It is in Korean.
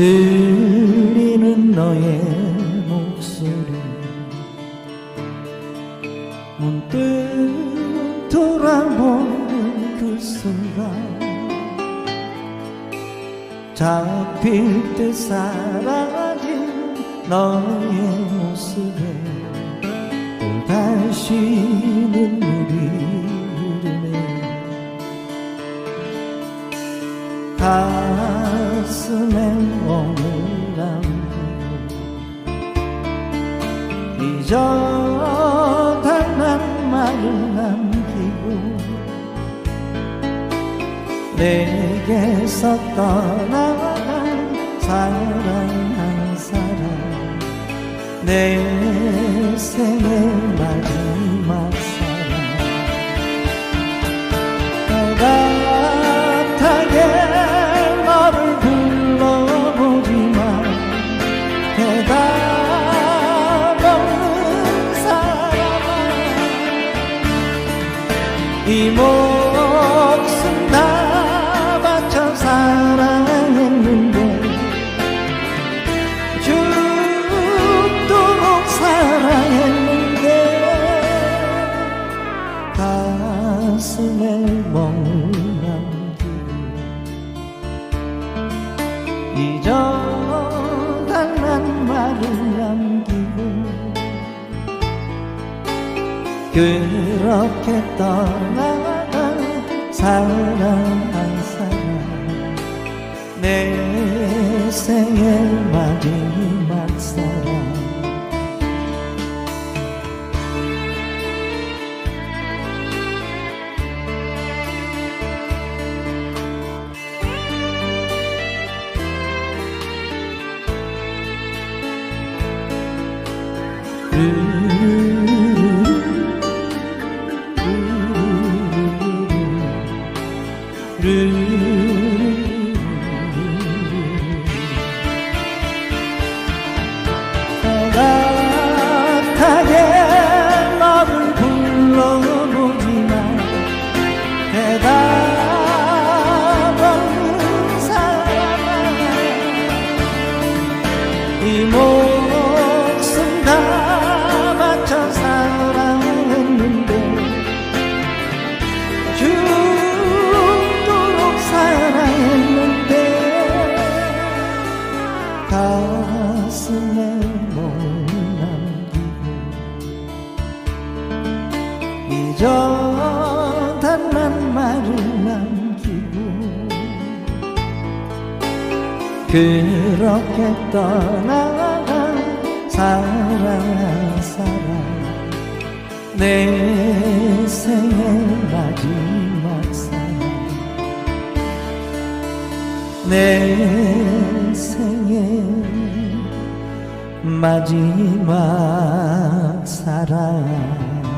들리는 너의 목소리 문득 돌아보는 그 순간 잡힐 듯 사라진 너의 모습에 또다시 눈물이 흐르네. 가슴에 남기고 이저 단한 말을 남기고 내게서 떠나간 사랑 한 사람 내 생의 마지막 사랑. 따뜻하게 너를 불러보지만 대답 없는 사람아. 이목 가슴에 멍을 남기고 이저 단한 말을 남기고 그렇게 떠나간 사랑 한 사람 내 생의 마지막 사랑 따 이저 단한 말을 남기고 그렇게 떠나간 사랑한 사람 내 생의 마지막 사랑 내 생의 마지막 사랑